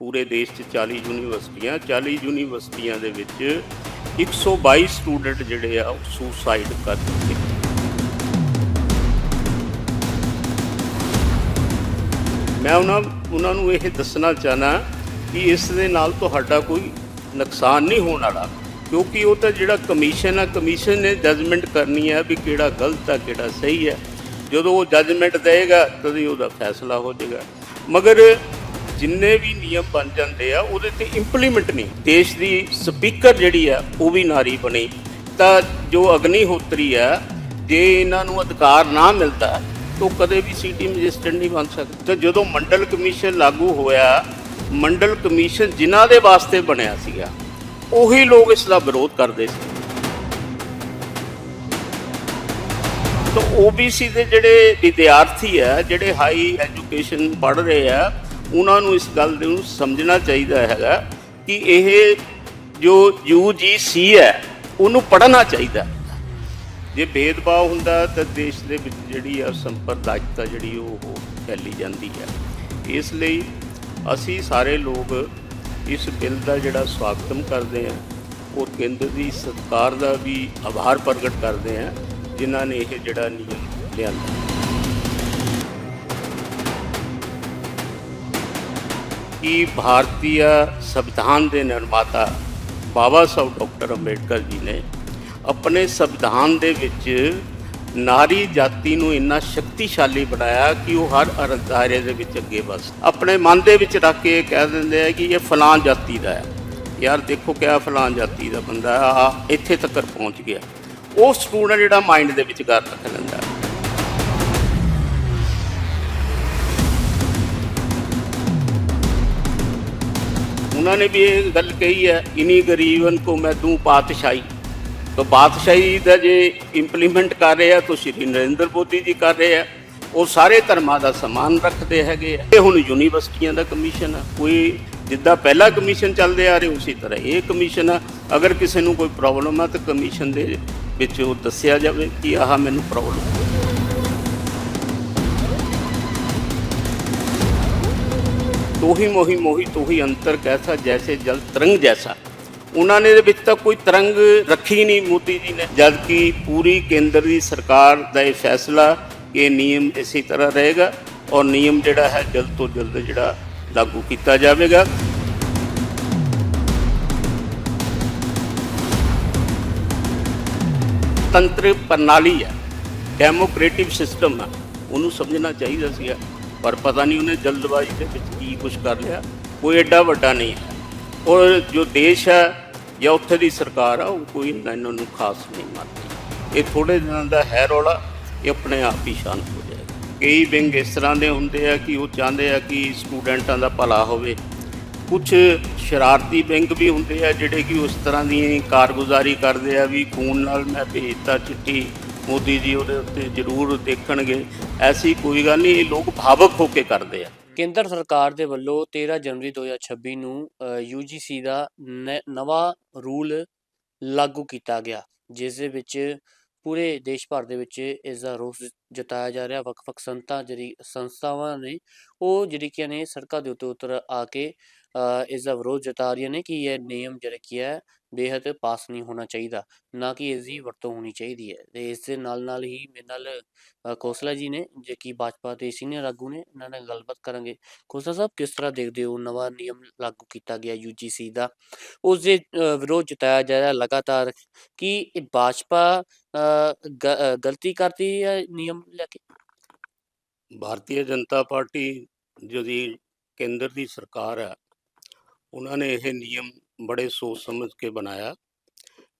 ਪੂਰੇ ਦੇਸ਼ 'ਚ 40 ਯੂਨੀਵਰਸਿਟੀਆਂ 40 ਯੂਨੀਵਰਸਿਟੀਆਂ ਦੇ ਵਿੱਚ 122 ਸਟੂਡੈਂਟ ਜਿਹੜੇ ਆ ਉਹ ਸੁਸਾਈਡ ਕਰ ਚੁੱਕੇ ਮੈਂ ਉਹਨਾਂ ਉਹਨਾਂ ਨੂੰ ਇਹ ਦੱਸਣਾ ਚਾਹਨਾ ਕਿ ਇਸ ਦੇ ਨਾਲ ਤੁਹਾਡਾ ਕੋਈ ਨੁਕਸਾਨ ਨਹੀਂ ਹੋਣ ਵਾਲਾ, ਕਿਉਂਕਿ ਉਹ ਤਾਂ ਜਿਹੜਾ ਕਮਿਸ਼ਨ ਆ ਕਮਿਸ਼ਨ ਨੇ ਜਜਮੈਂਟ ਕਰਨੀ ਹੈ ਵੀ ਕਿਹੜਾ ਗਲਤ ਆ, ਕਿਹੜਾ ਸਹੀ ਹੈ ਜਦੋਂ ਉਹ ਜਜਮੈਂਟ ਦੇਗਾ ਤਦ ਹੀ ਉਹਦਾ ਫੈਸਲਾ ਹੋ ਜਾਏਗਾ। ਮਗਰ ਜਿੰਨੇ ਵੀ ਨਿਯਮ ਬਣ ਜਾਂਦੇ ਆ, ਉਹਦੇ ਤੇ ਇੰਪਲੀਮੈਂਟ ਨਹੀਂ। ਦੇਸ਼ ਦੀ ਸਪੀਕਰ ਜਿਹੜੀ ਆ, ਉਹ ਵੀ ਨਾਰੀ ਬਣੀ। ਤਾਂ ਜੋ ਅਗਨੀਹੋਤਰੀ ਆ, ਜੇ ਇਹਨਾਂ ਨੂੰ ਅਧਿਕਾਰ ਨਾ ਮਿਲਦਾ, ਤਾਂ ਉਹ ਕਦੇ ਵੀ ਸਿਟੀ ਮੈਜਿਸਟਰੇਟ ਨਹੀਂ ਬਣ ਸਕਦਾ। ਤੇ ਜਦੋਂ ਮੰਡਲ ਕਮਿਸ਼ਨ ਲਾਗੂ ਹੋਇਆ, ਮੰਡਲ ਕਮਿਸ਼ਨ ਜਿਨ੍ਹਾਂ ਦੇ ਵਾਸਤੇ ਬਣਿਆ ਸੀਗਾ, ਉਹੀ ਲੋਕ ਇਸ ਦਾ ਵਿਰੋਧ ਕਰਦੇ ਸੀ। ਤਾਂ OBC ਦੇ ਜਿਹੜੇ ਵਿਦਿਆਰਥੀ ਆ, ਜਿਹੜੇ ਹਾਈ ਐਜੂਕੇਸ਼ਨ ਪੜ੍ਹ ਰਹੇ ਆ ਉਹਨਾਂ ਨੂੰ ਇਸ ਗੱਲ ਨੂੰ ਸਮਝਣਾ ਚਾਹੀਦਾ ਹੈਗਾ ਕਿ ਇਹ ਜੋ UGC ਹੈ, ਉਹਨੂੰ ਪੜ੍ਹਨਾ ਚਾਹੀਦਾ। ਜੇ ਭੇਦਭਾਵ ਹੁੰਦਾ ਤਾਂ ਦੇਸ਼ ਦੇ ਵਿੱਚ ਜਿਹੜੀ ਆ ਸੰਪਰਦਾਇਕਤਾ ਜਿਹੜੀ ਉਹ ਫੈਲੀ ਜਾਂਦੀ ਹੈ। ਇਸ ਲਈ ਅਸੀਂ ਸਾਰੇ ਲੋਕ ਇਸ ਬਿੱਲ ਦਾ ਜਿਹੜਾ ਸਵਾਗਤਮ ਕਰਦੇ ਹਾਂ ਔਰ ਕੇਂਦਰ ਦੀ ਸਰਕਾਰ ਦਾ ਵੀ ਆਭਾਰ ਪ੍ਰਗਟ ਕਰਦੇ ਹਾਂ, ਜਿਨ੍ਹਾਂ ਨੇ ਇਹ ਜਿਹੜਾ ਨਿਯਮ ਲਿਆਂਦਾ। ਕਿ ਭਾਰਤੀ ਸੰਵਿਧਾਨ ਦੇ ਨਿਰਮਾਤਾ ਬਾਬਾ ਸਾਹਿਬ ਡਾਕਟਰ ਅੰਬੇਡਕਰ ਜੀ ਨੇ ਆਪਣੇ ਸੰਵਿਧਾਨ ਦੇ ਵਿੱਚ ਨਾਰੀ ਜਾਤੀ ਨੂੰ ਇੰਨਾ ਸ਼ਕਤੀਸ਼ਾਲੀ ਬਣਾਇਆ ਕਿ ਉਹ ਹਰ ਅਰ- ਦਾਇਰੇ ਦੇ ਵਿੱਚ ਅੱਗੇ ਵਸ ਆਪਣੇ ਮਨ ਦੇ ਵਿੱਚ ਰੱਖ ਕੇ ਇਹ ਕਹਿ ਦਿੰਦੇ ਆ ਕਿ ਇਹ ਫਲਾਂ ਜਾਤੀ ਦਾ ਹੈ। ਯਾਰ ਦੇਖੋ ਕਿਆ ਫਲਾਂ ਜਾਤੀ ਦਾ ਬੰਦਾ ਆ, ਇੱਥੇ ਤੱਕ ਪਹੁੰਚ ਗਿਆ। ਉਹ ਸਟੂਡੈਂਟ ਜਿਹੜਾ ਮਾਈਂਡ ਦੇ ਵਿੱਚ ਗੱਲ ਰੱਖ ਲੈਂਦਾ। ਉਹਨਾਂ ਨੇ ਵੀ ਇਹ ਗੱਲ ਕਹੀ ਹੈ, ਇਨੀ ਗਰੀਬਨ ਕੋ ਮੈਂ ਦੂੰ ਪਾਤਸ਼ਾਹੀ ਤਾਂ ਬਾਦਸ਼ਾਹੀ ਦਾ ਜੇ ਇੰਪਲੀਮੈਂਟ ਕਰ ਰਹੇ ਆ, ਤਾਂ ਸ਼੍ਰੀ ਨਰਿੰਦਰ ਮੋਦੀ ਜੀ ਕਰ ਰਹੇ ਆ। ਉਹ ਸਾਰੇ ਧਰਮਾਂ ਦਾ ਸਮਾਨ ਰੱਖਦੇ ਹੈਗੇ ਆ। ਇਹ ਹੁਣ ਯੂਨੀਵਰਸਿਟੀਆਂ ਦਾ ਕਮਿਸ਼ਨ ਆ। ਕੋਈ ਜਿੱਦਾਂ ਪਹਿਲਾ ਕਮਿਸ਼ਨ ਚੱਲਦੇ ਆ ਰਹੇ, ਉਸੇ ਤਰ੍ਹਾਂ ਇਹ ਕਮਿਸ਼ਨ ਆ। ਅਗਰ ਕਿਸੇ ਨੂੰ ਕੋਈ ਪ੍ਰੋਬਲਮ ਆ, ਤਾਂ ਕਮਿਸ਼ਨ ਦੇ ਵਿੱਚ ਉਹ ਦੱਸਿਆ ਜਾਵੇ ਕਿ ਆਹ ਮੈਨੂੰ ਪ੍ਰੋਬਲਮ ਤੋ ਹੀ ਮੋਹੀ ਮੋਹੀ ਤੋ ਹੀ ਅੰਤਰ ਕੈਸਾ ਜੈਸੇ ਜਲ ਤਰੰਗ ਜੈਸਾ। ਉਹਨਾਂ ਨੇ ਦੇ ਵਿੱਚ ਤਾਂ ਕੋਈ ਤਰੰਗ ਰੱਖੀ ਨਹੀਂ ਮੋਦੀ ਜੀ ਨੇ ਜਦ ਕਿ ਪੂਰੀ ਕੇਂਦਰ ਦੀ ਸਰਕਾਰ ਦਾ ਇਹ ਫੈਸਲਾ ਕਿ ਇਹ ਨਿਯਮ ਇਸੇ ਤਰ੍ਹਾਂ ਰਹੇਗਾ ਔਰ ਨਿਯਮ ਜਿਹੜਾ ਹੈ ਜਲਦ ਤੋਂ ਜਲਦ ਜਿਹੜਾ ਲਾਗੂ ਕੀਤਾ ਜਾਵੇਗਾ। ਤੰਤਰ ਪ੍ਰਣਾਲੀ ਹੈ, ਡੈਮੋਕ੍ਰੇਟਿਵ ਸਿਸਟਮ ਹੈ, ਉਹਨੂੰ ਸਮਝਣਾ ਚਾਹੀਦਾ ਸੀਗਾ। ਪਰ ਪਤਾ ਨਹੀਂ ਉਹਨੇ ਜਲਦਬਾਜ਼ੀ ਦੇ ਵਿੱਚ ਕੀ ਕੁਝ ਕਰ ਲਿਆ। ਕੋਈ ਐਡਾ ਵੱਡਾ ਨਹੀਂ। ਹੈ ਔਰ ਜੋ ਦੇਸ਼ ਹੈ ਜਾਂ ਉੱਥੇ ਦੀ ਸਰਕਾਰ ਆ, ਉਹ ਕੋਈ ਇੰਨਾ ਇਹਨਾਂ ਨੂੰ ਖਾਸ ਨਹੀਂ ਮੰਨਦੀ। ਇਹ ਥੋੜੇ ਦਿਨਾਂ ਦਾ ਹੈ ਰੌਲਾ, ਇਹ ਆਪਣੇ ਆਪ ਹੀ ਸ਼ਾਂਤ ਹੋ ਜਾਏਗਾ। ਕਈ ਵਿੰਗ ਇਸ ਤਰ੍ਹਾਂ ਦੇ ਹੁੰਦੇ ਆ ਕਿ ਉਹ ਚਾਹੁੰਦੇ ਆ ਕਿ ਸਟੂਡੈਂਟਾਂ ਦਾ ਭਲਾ ਹੋਵੇ। ਕੁਝ ਸ਼ਰਾਰਤੀ ਬੈਂਕ ਵੀ ਹੁੰਦੇ ਆ ਜਿਹੜੇ ਕਿ ਉਸ ਤਰ੍ਹਾਂ ਦੀ ਕਾਰਗੁਜ਼ਾਰੀ ਕਰਦੇ ਆ ਵੀ ਖੂਨ ਨਾਲ ਮੈਂ ਭੇਜਤਾ ਚਿੱਠੀ। ਮੋਦੀ ਜੀ ਉਹਦੇ ਉੱਤੇ ਜ਼ਰੂਰ ਦੇਖਣਗੇ। ਐਸੀ ਕੋਈ ਗੱਲ ਨਹੀਂ ਇਹ ਲੋਕ ਭਾਵਕ ਹੋ ਕੇ ਕਰਦੇ ਆ। ਕੇਂਦਰ ਸਰਕਾਰ ਦੇ ਵੱਲੋਂ 13 ਜਨਵਰੀ 2026 ਨੂੰ UGC ਦਾ ਨਵਾਂ ਰੂਲ ਲਾਗੂ ਕੀਤਾ ਗਿਆ ਜਿਸ ਦੇ ਵਿੱਚ ਪੂਰੇ ਦੇਸ਼ ਭਰ ਦੇ ਵਿੱਚ ਇਸ ਦਾ ਰੋਸ ਜਤਾਇਆ ਜਾ ਰਿਹਾ। ਵੱਖ-ਵੱਖ ਸੰਤਾਂ ਜਿਹੜੀ ਸੰਸਥਾਵਾਂ ਨੇ ਉਹ ਜਿਹੜੀ ਕਿ ਨੇ ਸੜਕਾਂ ਦੇ ਉੱਤੇ ਉਤਰ ਆ ਕੇ ਅ, ਇਸ ਦਾ ਵਿਰੋਧ ਜਤਾ ਰਹੀਆਂ ਨੇ ਕਿ ਇਹ ਨਿਯਮ ਜਿਹੜਾ ਕੀ ਹੈ ਬੇਹੱਦ ਪਾਸ ਨਹੀਂ ਹੋਣਾ ਚਾਹੀਦਾ ਨਾ ਕਿ ਇਸ ਦੀ ਵਰਤੋਂ ਹੋਣੀ ਚਾਹੀਦੀ ਹੈ। ਤੇ ਇਸ ਦੇ ਨਾਲ ਨਾਲ ਹੀ ਮੇਰੇ ਨਾਲ ਅ, ਖੋਸਲਾ ਜੀ ਨੇ ਜੇ ਕਿ ਭਾਜਪਾ ਦੇ ਸੀਨੀਅਰ ਆਗੂ ਨੇ ਇਹਨਾਂ ਨਾਲ ਗੱਲਬਾਤ ਕਰਾਂਗੇ। ਖੋਸਲਾ ਸਾਹਿਬ ਕਿਸ ਤਰ੍ਹਾਂ ਦੇਖਦੇ ਹੋ ਨਵਾਂ ਨਿਯਮ ਲਾਗੂ ਕੀਤਾ ਗਿਆ UGC ਦਾ? ਉਸ ਦੇ ਅ, ਵਿਰੋਧ ਜਤਾਇਆ ਜਾ ਰਿਹਾ ਲਗਾਤਾਰ ਕਿ ਇਹ ਭਾਜਪਾ ਅ, ਗ- ਅ, ਗਲਤੀ ਕਰਦੀ ਹੈ ਨਿਯਮ ਲੈ ਕੇ? ਭਾਰਤੀ ਜਨਤਾ ਪਾਰਟੀ ਜਿਹਦੀ ਕੇਂਦਰ ਦੀ ਸਰਕਾਰ ਹੈ ਉਹਨਾਂ ਨੇ ਇਹ ਨਿਯਮ ਬੜੇ ਸੋਚ ਸਮਝ ਕੇ ਬਣਾਇਆ।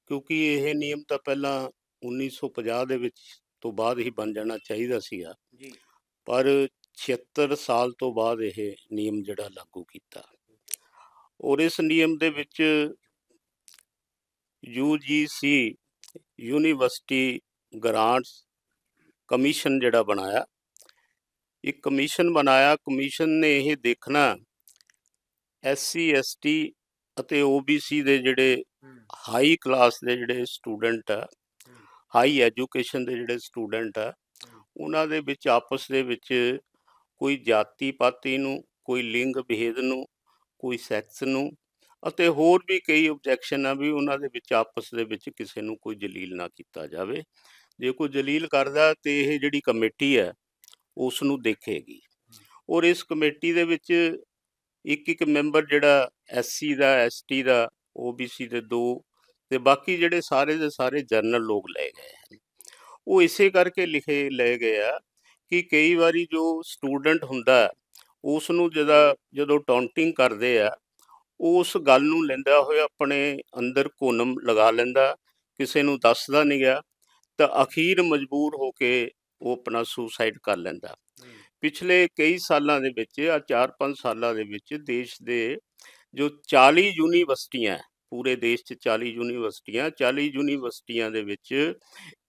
ਕਿਉਂਕਿ ਇਹ ਨਿਯਮ ਤਾਂ ਪਹਿਲਾਂ 1950 ਦੇ ਵਿੱਚ ਤੋਂ ਬਾਅਦ ਹੀ ਬਣ ਜਾਣਾ ਚਾਹੀਦਾ ਸੀਗਾ। ਜੀ। ਪਰ 76 ਸਾਲ ਤੋਂ ਬਾਅਦ ਇਹ ਨਿਯਮ ਜਿਹੜਾ ਲਾਗੂ ਕੀਤਾ। ਔਰ ਇਸ ਨਿਯਮ ਦੇ ਵਿੱਚ UGC ਯੂਨੀਵਰਸਿਟੀ ਗ੍ਰਾਂਟਸ ਕਮਿਸ਼ਨ ਜਿਹੜਾ ਬਣਾਇਆ। ਇੱਕ ਕਮਿਸ਼ਨ ਬਣਾਇਆ ਕਮਿਸ਼ਨ ਨੇ ਇਹ ਦੇਖਣਾ ਐਸਸੀ ਐਸਟੀ ਅਤੇ OBC ਦੇ ਜਿਹੜੇ ਹਾਈ ਕਲਾਸ ਦੇ ਜਿਹੜੇ ਸਟੂਡੈਂਟ ਆ ਹਾਈ ਐਜੂਕੇਸ਼ਨ ਦੇ ਜਿਹੜੇ ਸਟੂਡੈਂਟ ਆ ਉਹਨਾਂ ਦੇ ਵਿੱਚ ਆਪਸ ਦੇ ਵਿੱਚ ਕੋਈ ਜਾਤੀ ਪਾਤੀ ਨੂੰ ਕੋਈ ਲਿੰਗ ਭੇਦ ਨੂੰ ਕੋਈ ਸੈਕਸ ਨੂੰ ਅਤੇ ਹੋਰ ਵੀ ਕਈ ਆਬਜੈਕਸ਼ਨ ਆ ਵੀ ਉਹਨਾਂ ਦੇ ਵਿੱਚ ਆਪਸ ਦੇ ਵਿੱਚ ਕਿਸੇ ਨੂੰ ਕੋਈ ਜਲੀਲ ਨਾ ਕੀਤਾ ਜਾਵੇ। ਜੇ ਕੋਈ ਜਲੀਲ ਕਰਦਾ ਤੇ ਇਹ ਜਿਹੜੀ ਕਮੇਟੀ ਹੈ ਉਸ ਨੂੰ ਦੇਖੇਗੀ। ਔਰ ਇਸ ਕਮੇਟੀ ਦੇ ਵਿੱਚ ਇੱਕ ਇੱਕ ਮੈਂਬਰ ਜਿਹੜਾ ਐਸਸੀ ਦਾ ਐਸਟੀ ਦਾ ਓਬੀਸੀ ਦੇ ਦੋ ਤੇ ਬਾਕੀ ਜਿਹੜੇ ਸਾਰੇ ਦੇ ਸਾਰੇ ਜਨਰਲ ਲੋਕ ਲਏ ਗਏ ਹਨ। ਉਹ ਇਸੇ ਕਰਕੇ ਲਿਖੇ ਲਏ ਗਏ ਆ ਕਿ ਕਈ ਵਾਰੀ ਜੋ ਸਟੂਡੈਂਟ ਹੁੰਦਾ ਉਸ ਨੂੰ ਜਦੋਂ ਜਦੋਂ ਟੌਂਟਿੰਗ ਕਰਦੇ ਆ, ਉਸ ਗੱਲ ਨੂੰ ਲੈਂਦਾ ਹੋਇਆ ਆਪਣੇ ਅੰਦਰ ਕੋਨਮ ਲਗਾ ਲੈਂਦਾ, ਕਿਸੇ ਨੂੰ ਦੱਸਦਾ ਨਹੀਂ ਗਿਆ ਤਾਂ ਅਖੀਰ ਮਜਬੂਰ ਹੋ ਕੇ ਉਹ ਆਪਣਾ ਸੁਸਾਈਡ ਕਰ ਲੈਂਦਾ। ਪਿਛਲੇ ਕਈ ਸਾਲਾਂ ਦੇ ਵਿੱਚ ਆ 4-5 ਸਾਲਾਂ ਦੇ ਵਿੱਚ ਦੇਸ਼ ਦੇ ਜੋ 40 ਯੂਨੀਵਰਸਿਟੀਆਂ ਪੂਰੇ ਦੇਸ਼ 'ਚ 40 ਯੂਨੀਵਰਸਿਟੀਆਂ 40 ਯੂਨੀਵਰਸਿਟੀਆਂ ਦੇ ਵਿੱਚ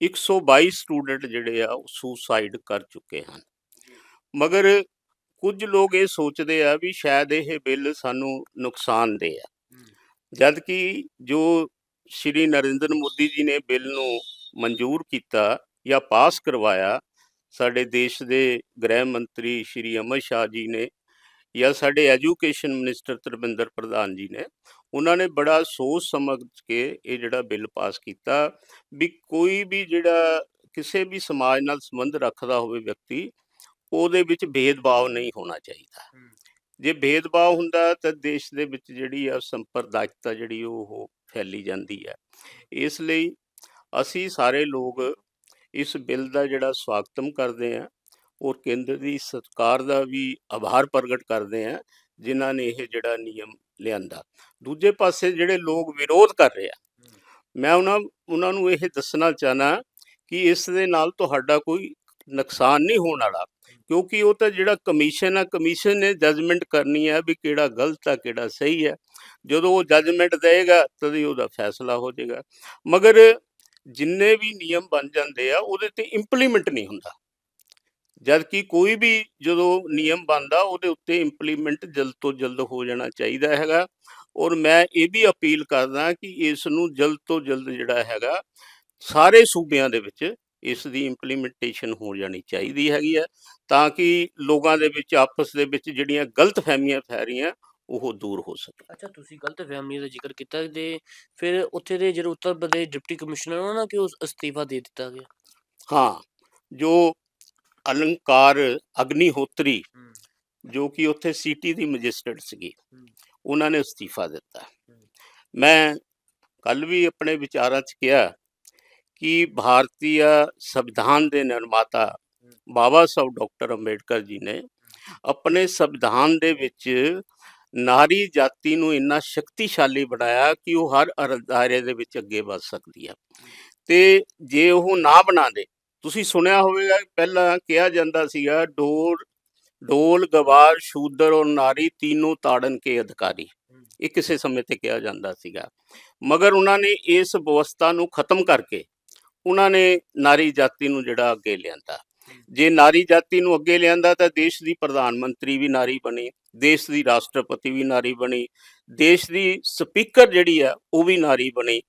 122 ਸਟੂਡੈਂਟ ਜਿਹੜੇ ਆ ਉਹ ਸੁਸਾਈਡ ਕਰ ਚੁੱਕੇ ਹਨ। ਮਗਰ ਕੁਝ ਲੋਕ ਇਹ ਸੋਚਦੇ ਆ ਵੀ ਸ਼ਾਇਦ ਇਹ ਬਿੱਲ ਸਾਨੂੰ ਨੁਕਸਾਨਦੇ ਆ। ਜਦ ਕਿ ਜੋ ਸ਼੍ਰੀ ਨਰਿੰਦਰ ਮੋਦੀ ਜੀ ਨੇ ਬਿੱਲ ਨੂੰ ਮਨਜ਼ੂਰ ਕੀਤਾ ਜਾਂ ਪਾਸ ਕਰਵਾਇਆ ਸਾਡੇ ਦੇਸ਼ ਦੇ ਗ੍ਰਹਿ ਮੰਤਰੀ ਸ਼੍ਰੀ ਅਮਰ ਸ਼ਾਹ ਜੀ ਨੇ ਜਾਂ ਸਾਡੇ ਐਜੂਕੇਸ਼ਨ ਮਿਨਿਸਟਰ ਧਰਮਿੰਦਰ ਪ੍ਰਧਾਨ ਜੀ ਨੇ ਉਹਨਾਂ ਨੇ ਬੜਾ ਸੋਚ ਸਮਝ ਕੇ ਇਹ ਜਿਹੜਾ ਬਿੱਲ ਪਾਸ ਕੀਤਾ ਵੀ ਕੋਈ ਵੀ ਜਿਹੜਾ ਕਿਸੇ ਵੀ ਸਮਾਜ ਨਾਲ ਸੰਬੰਧ ਰੱਖਦਾ ਹੋਵੇ ਵਿਅਕਤੀ ਉਹਦੇ ਵਿੱਚ ਭੇਦਭਾਵ ਨਹੀਂ ਹੋਣਾ ਚਾਹੀਦਾ। ਜੇ ਭੇਦਭਾਵ ਹੁੰਦਾ ਤਾਂ ਦੇਸ਼ ਦੇ ਵਿੱਚ ਜਿਹੜੀ ਆ ਸੰਪਰਦਾਇਕਤਾ ਜਿਹੜੀ ਉਹ ਫੈਲੀ ਜਾਂਦੀ ਹੈ। ਇਸ ਲਈ ਅਸੀਂ ਸਾਰੇ ਲੋਕ ਇਸ ਬਿੱਲ ਦਾ ਜਿਹੜਾ ਸਵਾਗਤਮ ਕਰਦੇ ਹਾਂ, ਔਰ ਕੇਂਦਰ ਦੀ ਸਰਕਾਰ ਦਾ ਵੀ ਆਭਾਰ ਪ੍ਰਗਟ ਕਰਦੇ ਹਾਂ, ਜਿਨ੍ਹਾਂ ਨੇ ਇਹ ਜਿਹੜਾ ਨਿਯਮ ਲਿਆਂਦਾ। ਦੂਜੇ ਪਾਸੇ ਜਿਹੜੇ ਲੋਕ ਵਿਰੋਧ ਕਰ ਰਹੇ ਆ, ਮੈਂ ਉਹਨਾਂ ਉਹਨਾਂ ਨੂੰ ਇਹ ਦੱਸਣਾ ਚਾਹਨਾ ਕਿ ਇਸ ਦੇ ਨਾਲ ਤੁਹਾਡਾ ਕੋਈ ਨੁਕਸਾਨ ਨਹੀਂ ਹੋਣ ਵਾਲਾ, ਕਿਉਂਕਿ ਉਹ ਤਾਂ ਜਿਹੜਾ ਕਮਿਸ਼ਨ ਆ, ਕਮਿਸ਼ਨ ਨੇ ਜਜਮੈਂਟ ਕਰਨੀ ਹੈ ਵੀ ਕਿਹੜਾ ਗਲਤ ਆ, ਕਿਹੜਾ ਸਹੀ ਹੈ ਜਦੋਂ ਉਹ ਜਜਮੈਂਟ ਦੇਗਾ ਤਦ ਹੀ ਉਹਦਾ ਫੈਸਲਾ ਹੋ ਜਾਏਗਾ ਮਗਰ ਜਿੰਨੇ ਵੀ ਨਿਯਮ ਬਣ ਜਾਂਦੇ ਆ, ਉਹਦੇ ਤੇ ਇੰਪਲੀਮੈਂਟ ਨਹੀਂ ਹੁੰਦਾ। ਜਦ ਕਿ ਕੋਈ ਵੀ ਜਦੋਂ ਨਿਯਮ ਬਣਦਾ, ਉਹਦੇ ਉੱਤੇ ਇੰਪਲੀਮੈਂਟ ਜਲਦ ਤੋਂ ਜਲਦ ਹੋ ਜਾਣਾ ਚਾਹੀਦਾ ਹੈਗਾ। ਔਰ ਮੈਂ ਇਹ ਵੀ ਅਪੀਲ ਕਰਦਾ ਕਿ ਇਸ ਨੂੰ ਜਲਦ ਤੋਂ ਜਲਦ ਜਿਹੜਾ ਹੈਗਾ, ਸਾਰੇ ਸੂਬਿਆਂ ਦੇ ਵਿੱਚ ਇਸ ਦੀ ਇੰਪਲੀਮੈਂਟੇਸ਼ਨ ਹੋ ਜਾਣੀ ਚਾਹੀਦੀ ਹੈਗੀ ਹੈ ਤਾਂ ਕਿ ਲੋਕਾਂ ਦੇ ਵਿੱਚ, ਆਪਸ ਦੇ ਵਿੱਚ ਜਿਹੜੀਆਂ ਗਲਤ ਫਹਿਮੀਆਂ ਫੈਰੀਆਂ ਉਹ ਦੂਰ ਹੋ ਸਕੇ ਅੱਛਾ ਤੁਸੀਂ ਗਲਤ ਫਹਿਮੀ ਦਾ ਜ਼ਿਕਰ ਕੀਤਾ ਤੇ ਫਿਰ ਉੱਥੇ ਦੇ ਜਿਹੜੇ ਉੱਤਰ ਪ੍ਰਦੇਸ਼ ਡਿਪਟੀ ਕਮਿਸ਼ਨਰ ਉਹਨਾਂ ਨਾਲ ਕਿਉਂ ਅਸਤੀਫਾ ਦੇ ਦਿੱਤਾ ਗਿਆ? ਹਾਂ ਜੋ ਅਲੰਕਾਰ ਅਗਨੀਹੋਤਰੀ ਜੋ ਕਿ ਉੱਥੇ ਸਿਟੀ ਦੀ ਮੈਜਿਸਟਰੇਟ ਸੀਗੀ। ਉਹਨਾਂ ਨੇ ਅਸਤੀਫਾ ਦਿੱਤਾ। ਮੈਂ ਕੱਲ ਵੀ ਆਪਣੇ ਵਿਚਾਰਾਂ 'ਚ ਕਿਹਾ ਕਿ ਭਾਰਤੀ ਸੰਵਿਧਾਨ ਦੇ ਨਿਰਮਾਤਾ ਬਾਬਾ ਸਾਹਿਬ ਡਾਕਟਰ ਅੰਬੇਡਕਰ ਜੀ ਨੇ ਆਪਣੇ ਸੰਵਿਧਾਨ ਦੇ ਵਿੱਚ ਨਾਰੀ ਜਾਤੀ ਨੂੰ ਇੰਨਾ ਸ਼ਕਤੀਸ਼ਾਲੀ ਬਣਾਇਆ ਕਿ ਉਹ ਹਰ ਅਰਦਾਰੇ ਦੇ ਵਿੱਚ ਅੱਗੇ ਵੱਧ ਸਕਦੀ ਹੈ ਤੇ ਜੇ ਉਹ ਨਾ ਬਣਾਉਂਦੇ, ਤੁਸੀਂ ਸੁਣਿਆ ਹੋਵੇਗਾ, ਪਹਿਲਾਂ ਕਿਹਾ ਜਾਂਦਾ ਸੀਗਾ, ਡੋਰ ਢੋਲ ਗਵਾਰ, ਸ਼ੂਦਰ ਔਰ ਨਾਰੀ तीनों ਤਾੜਨ ਕੇ ਅਧਿਕਾਰੀ। ਇਹ ਕਿਸੇ ਸਮੇਂ ਤੇ ਕਿਹਾ ਜਾਂਦਾ ਸੀਗਾ। ਮਗਰ ਉਹਨਾਂ ਨੇ ਇਸ ਵਿਵਸਥਾ ਨੂੰ ਖਤਮ ਕਰਕੇ ਉਹਨਾਂ ਨੇ ਨਾਰੀ ਜਾਤੀ ਨੂੰ ਜਿਹੜਾ ਅੱਗੇ ਲਿਆਂਦਾ। ਜੇ ਨਾਰੀ ਜਾਤੀ ਨੂੰ ਅੱਗੇ ਲਿਆਂਦਾ ਤਾਂ ਦੇਸ਼ ਦੀ ਪ੍ਰਧਾਨ ਮੰਤਰੀ ਵੀ ਨਾਰੀ ਬਣੀ। ਦੇਸ਼ ਦੀ ਰਾਸ਼ਟਰਪਤੀ ਵੀ ਨਾਰੀ ਬਣੀ ਦੇਸ਼ ਦੀ ਸਪੀਕਰ ਜਿਹੜੀ ਆ ਉਹ ਵੀ ਨਾਰੀ ਬਣੀ।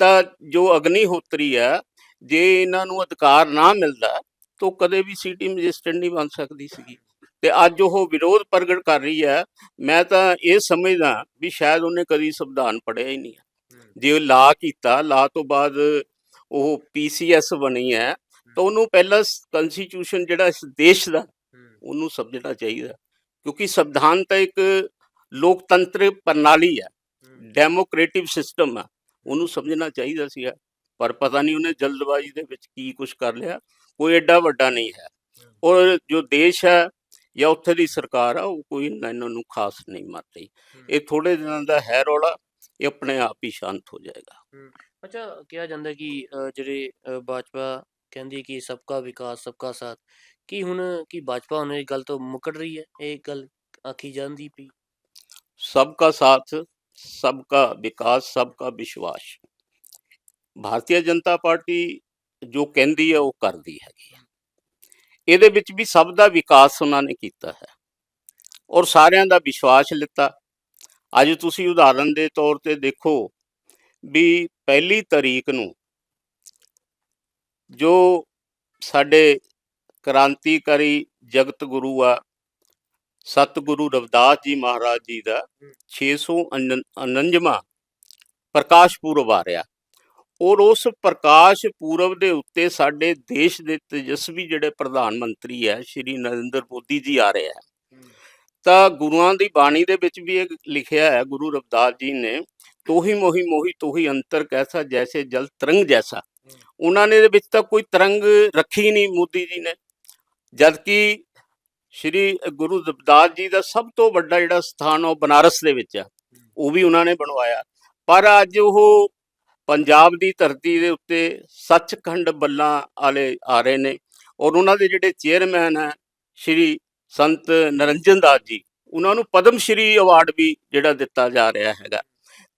ਤਾਂ ਜੋ ਅਗਨੀਹੋਤਰੀ ਆ ਜੇ ਇਹਨਾਂ ਨੂੰ ਅਧਿਕਾਰ ਨਾ ਮਿਲਦਾ ਤਾਂ ਕਦੇ ਵੀ ਸਿਟੀ ਮੈਜਿਸਟਰੇਟ ਨਹੀਂ ਬਣ ਸਕਦੀ ਸੀਗੀ। ਤੇ ਅੱਜ ਉਹ ਵਿਰੋਧ ਪ੍ਰਗਟ ਕਰ ਰਹੀ ਹੈ ਮੈਂ ਤਾਂ ਇਹ ਸਮਝਦਾ ਵੀ ਸ਼ਾਇਦ ਉਹਨੇ ਕਦੀ ਸੰਵਿਧਾਨ ਪੜ੍ਹਿਆ ਹੀ ਨਹੀਂ ਜੇ ਉਹ ਲਾ ਕੀਤਾ ਲਾ ਤੋਂ ਬਾਅਦ ਉਹ ਪੀਸੀਐਸ ਬਣੀ ਹੈ ਤਾਂ ਉਹਨੂੰ ਪਹਿਲਾਂ ਕਨਸਟੀਟਿਊਸ਼ਨ ਜਿਹੜਾ ਇਸ ਦੇਸ਼ ਦਾ ਉਹਨੂੰ ਸਮਝਣਾ ਚਾਹੀਦਾ। ਕਿਉਂਕਿ ਸੰਵਿਧਾਨ ਤਾਂ ਇੱਕ ਲੋਕਤੰਤਰ ਪ੍ਰਣਾਲੀ ਹੈ ਡੈਮੋਕ੍ਰੇਟਿਵ ਸਿਸਟਮ ਆ ਉਹਨੂੰ ਸਮਝਣਾ ਚਾਹੀਦਾ ਸੀਗਾ ਪਰ ਪਤਾ ਨਹੀਂ ਉਹਨੇ ਜਲਦਬਾਜ਼ੀ ਦੇ ਵਿੱਚ ਕੀ ਕੁਝ ਕਰ ਲਿਆ ਕੋਈ ਐਡਾ ਵੱਡਾ ਨਹੀਂ ਹੈ ਔਰ ਜੋ ਦੇਸ਼ ਹੈ ਜਾਂ ਉੱਥੇ ਦੀ ਸਰਕਾਰ ਆ ਉਹ ਕੋਈ ਇਹਨਾਂ ਨੂੰ ਖਾਸ ਨਹੀਂ ਮੰਨ ਰਹੀ ਇਹ ਥੋੜੇ ਦਿਨਾਂ ਦਾ ਹੈ ਰੌਲਾ ਇਹ ਆਪਣੇ ਆਪ ਹੀ ਸ਼ਾਂਤ ਹੋ ਜਾਏਗਾ ਅੱਛਾ ਕਿਹਾ ਜਾਂਦਾ ਕਿ ਜਿਹੜੇ ਭਾਜਪਾ ਕਹਿੰਦੀ ਕਿ ਸਬਕਾ ਵਿਕਾਸ ਸਬਕਾ ਸਾਥ ਕੀ ਹੁਣ ਕੀ ਭਾਜਪਾ ਹੁਣ ਗੱਲ ਤੋਂ ਮੁਕੜ ਰਹੀ ਹੈ? ਇਹ ਗੱਲ ਆਖੀ ਜਾਂਦੀ ਪਈ। ਸਭ ਦਾ ਸਾਥ ਸਭ ਦਾ ਵਿਕਾਸ ਸਭ ਦਾ ਵਿਸ਼ਵਾਸ। ਭਾਰਤੀ ਜਨਤਾ ਪਾਰਟੀ ਜੋ ਕਹਿੰਦੀ ਹੈ, ਉਹ ਕਰਦੀ ਹੈਗੀ ਹੈ। ਇਹਦੇ ਵਿੱਚ ਵੀ ਸਭ ਦਾ ਵਿਕਾਸ ਉਹਨਾਂ ਨੇ ਕੀਤਾ ਹੈ। ਔਰ ਸਾਰਿਆਂ ਦਾ ਵਿਸ਼ਵਾਸ ਲਿੱਤਾ। ਅੱਜ ਤੁਸੀਂ ਉਦਾਹਰਨ ਦੇ ਤੌਰ ਤੇ ਦੇਖੋ ਵੀ ਪਹਿਲੀ ਤਰੀਕ ਨੂੰ ਜੋ ਸਾਡੇ ਕ੍ਰਾਂਤੀਕਾਰੀ ਜਗਤ ਗੁਰੂ ਆ। ਸਤਿਗੁਰੂ ਰਵਿਦਾਸ ਜੀ ਮਹਾਰਾਜ ਜੀ ਦਾ 649ਵਾਂ ਪ੍ਰਕਾਸ਼ ਪੁਰਬ ਆ ਰਿਹਾ। ਔਰ ਉਸ ਪ੍ਰਕਾਸ਼ ਪੁਰਬ ਦੇ ਉੱਤੇ ਸਾਡੇ ਦੇਸ਼ ਦੇ ਤੇਜਸਵੀ ਜਿਹੜੇ ਪ੍ਰਧਾਨ ਮੰਤਰੀ ਹੈ ਸ਼੍ਰੀ ਨਰਿੰਦਰ ਮੋਦੀ ਜੀ ਆ ਰਹੇ ਹੈ ਤਾਂ ਗੁਰੂਆਂ ਦੀ ਬਾਣੀ ਦੇ ਵਿੱਚ ਵੀ ਇਹ ਲਿਖਿਆ ਹੈ, ਗੁਰੂ ਰਵਿਦਾਸ ਜੀ ਨੇ, ਤੋਹੀ ਮੋਹੀ ਮੋਹੀ ਤੋਹੀ ਅੰਤਰ ਕੈਸਾ ਜੈਸੇ ਜਲ ਤਰੰਗ ਜੈਸਾ। ਉਹਨਾਂ ਨੇ ਇਹਦੇ ਵਿੱਚ ਤਾਂ ਕੋਈ ਤਰੰਗ ਰੱਖੀ ਨਹੀਂ ਮੋਦੀ ਜੀ ਨੇ। ਜਦਕਿ ਸ਼੍ਰੀ ਗੁਰੂ ਰਵਿਦਾਸ ਜੀ ਦਾ ਸਭ ਤੋਂ ਵੱਡਾ ਜਿਹੜਾ ਸਥਾਨ ਉਹ ਬਨਾਰਸ ਦੇ ਵਿੱਚ ਆ, ਉਹ ਵੀ ਉਹਨਾਂ ਨੇ ਬਣਵਾਇਆ। ਪਰ ਅੱਜ ਉਹ ਪੰਜਾਬ ਦੀ ਧਰਤੀ ਦੇ ਉੱਤੇ ਸੱਚਖੰਡ ਬੱਲਾਂ ਵਾਲੇ ਆ ਰਹੇ ਨੇ ਔਰ ਉਹਨਾਂ ਦੇ ਜਿਹੜੇ ਚੇਅਰਮੈਨ ਹੈ ਸ਼੍ਰੀ ਸੰਤ ਨਰਿੰਜਨ ਦਾਸ ਜੀ, ਉਹਨਾਂ ਨੂੰ ਪਦਮ ਸ਼੍ਰੀ ਅਵਾਰਡ ਵੀ ਜਿਹੜਾ ਦਿੱਤਾ ਜਾ ਰਿਹਾ ਹੈਗਾ।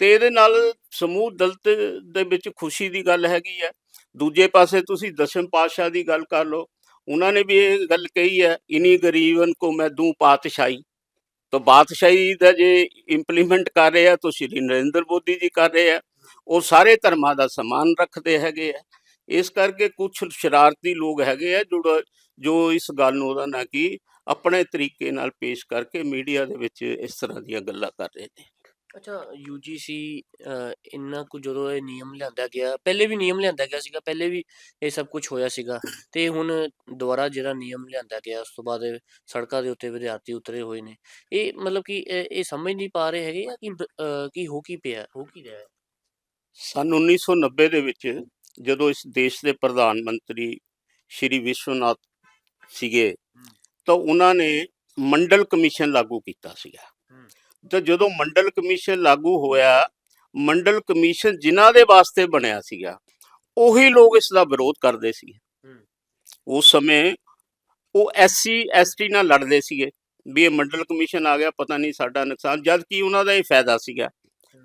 ਤੇ ਇਹਦੇ ਨਾਲ ਸਮੂਹ ਦਲਤ ਦੇ ਵਿੱਚ ਖੁਸ਼ੀ ਦੀ ਗੱਲ ਹੈਗੀ ਹੈ। ਦੂਜੇ ਪਾਸੇ ਤੁਸੀਂ ਦਸ਼ਮ ਪਾਤਸ਼ਾਹ ਦੀ ਗੱਲ ਕਰ ਲਓ ਉਹਨਾਂ ਨੇ ਵੀ ਇਹ ਗੱਲ ਕਹੀ ਹੈ, ਇਨੀ ਗਰੀਬਨ ਕੋ ਮੈਂ ਦੂੰ ਪਾਤਸ਼ਾਹੀ ਤਾਂ ਬਾਦਸ਼ਾਹੀ ਦਾ ਜੇ ਇੰਪਲੀਮੈਂਟ ਕਰ ਰਹੇ ਆ ਤਾਂ ਸ਼੍ਰੀ ਨਰਿੰਦਰ ਮੋਦੀ ਜੀ ਕਰ ਰਹੇ ਆ। ਉਹ ਸਾਰੇ ਧਰਮਾਂ ਦਾ ਸਮਾਨ ਰੱਖਦੇ ਹੈਗੇ ਆ। ਇਸ ਕਰਕੇ ਕੁਝ ਸ਼ਰਾਰਤੀ ਲੋਕ ਹੈਗੇ ਆ, ਜੋ ਜੋ ਇਸ ਗੱਲ ਨੂੰ ਉਹਦਾ ਨਾ ਕਿ ਆਪਣੇ ਤਰੀਕੇ ਨਾਲ ਪੇਸ਼ ਕਰਕੇ ਮੀਡੀਆ ਦੇ ਵਿੱਚ ਇਸ ਤਰ੍ਹਾਂ ਦੀਆਂ ਗੱਲਾਂ ਕਰ ਰਹੇ ਨੇ। ਅੱਛਾ UGC ਅ, ਇੰਨਾ ਕੁ ਜਦੋਂ ਇਹ ਨਿਯਮ ਲਿਆਂਦਾ ਗਿਆ ਪਹਿਲੇ ਵੀ ਨਿਯਮ ਲਿਆਂਦਾ ਗਿਆ ਸੀਗਾ ਪਹਿਲੇ ਵੀ ਇਹ ਸਭ ਕੁਝ ਹੋਇਆ ਸੀਗਾ ਤੇ ਹੁਣ ਦੁਬਾਰਾ ਜਿਹੜਾ ਨਿਯਮ ਲਿਆਂਦਾ ਗਿਆ ਉਸ ਤੋਂ ਬਾਅਦ ਇਹ ਸੜਕਾਂ ਦੇ ਉੱਤੇ ਵਿਦਿਆਰਥੀ ਉਤਰੇ ਹੋਏ ਨੇ ਇਹ ਮਤਲਬ ਕਿ ਇਹ ਇਹ ਸਮਝ ਨਹੀਂ ਪਾ ਰਹੇ ਹੈਗੇ ਆ ਕਿ ਬ- ਅ, ਕੀ ਹੋ ਕੀ ਪਿਆ ਹੋ ਕੀ ਰਿਹਾ ਹੈ? ਸਨ 1990 ਦੇ ਵਿੱਚ ਜਦੋਂ ਇਸ ਦੇਸ਼ ਦੇ ਪ੍ਰਧਾਨ ਮੰਤਰੀ ਸ਼੍ਰੀ ਵਿਸ਼ਵਨਾਥ ਸੀਗੇ ਤਾਂ ਉਹਨਾਂ ਨੇ ਮੰਡਲ ਕਮਿਸ਼ਨ ਲਾਗੂ ਕੀਤਾ ਸੀਗਾ। ਤਾਂ ਜਦੋਂ ਮੰਡਲ ਕਮਿਸ਼ਨ ਲਾਗੂ ਹੋਇਆ ਮੰਡਲ ਕਮਿਸ਼ਨ ਜਿਨ੍ਹਾਂ ਦੇ ਵਾਸਤੇ ਬਣਿਆ ਸੀਗਾ ਉਹੀ ਲੋਕ ਇਸ ਦਾ ਵਿਰੋਧ ਕਰਦੇ ਸੀ। ਉਸ ਸਮੇਂ ਉਹ ਐਸਸੀ ਐਸਟੀ ਨਾਲ ਲੜਦੇ ਸੀਗੇ ਵੀ ਇਹ ਮੰਡਲ ਕਮਿਸ਼ਨ ਆ ਗਿਆ ਪਤਾ ਨਹੀਂ ਸਾਡਾ ਨੁਕਸਾਨ ਜਦ ਕਿ ਉਹਨਾਂ ਦਾ ਇਹ ਫਾਇਦਾ ਸੀਗਾ।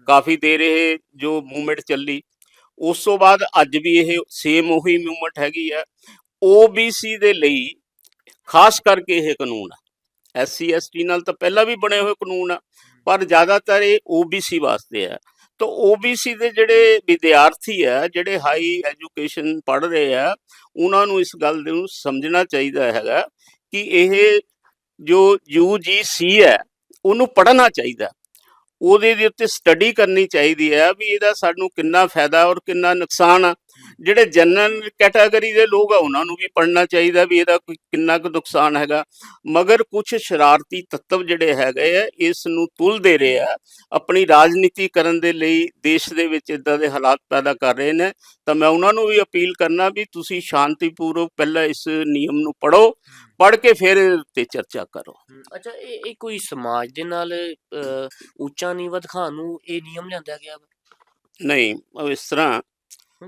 ਕਾਫੀ ਦੇਰ ਇਹ ਜੋ ਮੂਵਮੈਂਟ ਚੱਲੀ ਉਸ ਤੋਂ ਬਾਅਦ ਅੱਜ ਵੀ ਇਹ ਸੇਮ ਉਹੀ ਮੂਵਮੈਂਟ ਹੈਗੀ ਆ। OBC ਦੇ ਲਈ ਖਾਸ ਕਰਕੇ ਇਹ ਕਾਨੂੰਨ ਆ। ਐਸਸੀ ਐਸਟੀ ਨਾਲ ਤਾਂ ਪਹਿਲਾਂ ਵੀ ਬਣੇ ਹੋਏ ਕਾਨੂੰਨ ਆ, ਪਰ ਜ਼ਿਆਦਾਤਰ ਇਹ OBC ਵਾਸਤੇ ਆ। ਤਾਂ OBC ਦੇ ਜਿਹੜੇ ਵਿਦਿਆਰਥੀ ਆ, ਜਿਹੜੇ ਹਾਈ ਐਜੂਕੇਸ਼ਨ ਪੜ੍ਹ ਰਹੇ ਆ, ਉਹਨਾਂ ਨੂੰ ਇਸ ਗੱਲ ਨੂੰ ਸਮਝਣਾ ਚਾਹੀਦਾ ਹੈਗਾ ਕਿ ਇਹ ਜੋ UGC ਹੈ ਉਹਨੂੰ ਪੜ੍ਹਨਾ ਚਾਹੀਦਾ। ਉਹਦੇ ਦੇ ਉੱਤੇ ਸਟੱਡੀ ਕਰਨੀ ਚਾਹੀਦੀ ਹੈ ਵੀ ਇਹਦਾ ਸਾਨੂੰ ਕਿੰਨਾ ਫਾਇਦਾ ਔਰ ਕਿੰਨਾ ਨੁਕਸਾਨ ਆ। ਜਿਹੜੇ ਜਨਰਲ ਕੈਟਾਗਰੀ ਦੇ ਲੋਕ ਆ ਉਹਨਾਂ ਨੂੰ ਵੀ ਪੜ੍ਹਨਾ ਚਾਹੀਦਾ ਵੀ ਇਹਦਾ ਕੋਈ ਕਿੰਨਾ ਕੁ ਨੁਕਸਾਨ ਹੈਗਾ। ਮਗਰ ਕੁਝ ਸ਼ਰਾਰਤੀ ਤੱਤਵ ਜਿਹੜੇ ਹੈਗੇ ਆ ਇਸ ਨੂੰ ਤੁਲ ਦੇ ਰਹੇ ਆ ਆਪਣੀ ਰਾਜਨੀਤੀ ਕਰਨ ਦੇ ਲਈ ਦੇਸ਼ ਦੇ ਵਿੱਚ ਇਦਾਂ ਦੇ ਹਾਲਾਤ ਪੈਦਾ ਕਰ ਰਹੇ ਨੇ। ਤਾਂ ਮੈਂ ਉਹਨਾਂ ਨੂੰ ਵੀ ਅਪੀਲ ਕਰਨਾ ਵੀ ਤੁਸੀਂ ਸ਼ਾਂਤੀਪੂਰਵਕ ਪਹਿਲਾਂ ਇਸ ਨਿਯਮ ਨੂੰ ਪੜ੍ਹੋ ਪੜ੍ਹ ਕੇ ਫਿਰ ਉੱਤੇ ਚਰਚਾ ਕਰੋ। ਅੱਛਾ ਇਹ ਇਹ ਕੋਈ ਸਮਾਜ ਦੇ ਨਾਲ ਉੱਚਾ ਨੀਵਾਂ ਦਿਖਾਉਣ ਨੂੰ ਇਹ ਨਿਯਮ ਲਿਆਂਦਾ ਗਿਆ? ਨਹੀਂ ਉਹ ਇਸ ਤਰ੍ਹਾਂ